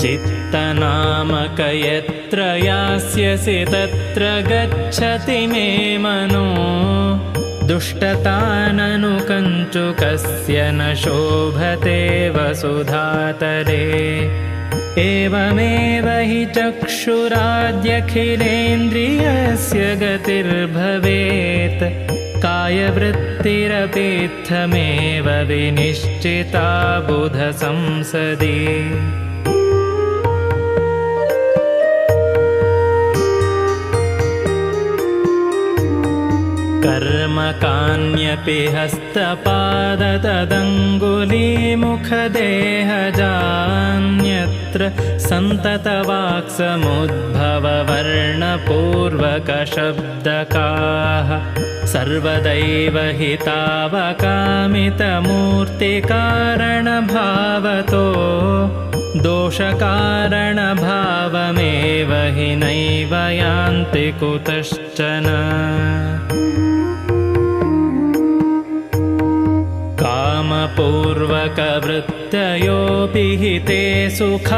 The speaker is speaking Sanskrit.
चित्तनामक यत्र यास्यसि तत्र गच्छति मे मनो। दुष्टताननुकञ्चुकस्य न शोभते वसुधातरे। एवमेव हि चक्षुराद्यखिलेन्द्रियस्य गतिर्भवेत्। कायवृत्तिरपीत्थमेव विनिश्चिता बुधसंसदि कर्मकान्यपि हस्तपादतदङ्गुलीमुखदेहजान्यत्र सन्ततवाक्समुद्भववर्णपूर्वकशब्दकाः। सर्वदैव हि तावकामितमूर्तिकारणभावतो दोषकारणभावमेव हि नैव यान्ति कुतश्चन कामपूर्वकवृत्तयोऽपि हि ते सुखात्मकमूर्तिषु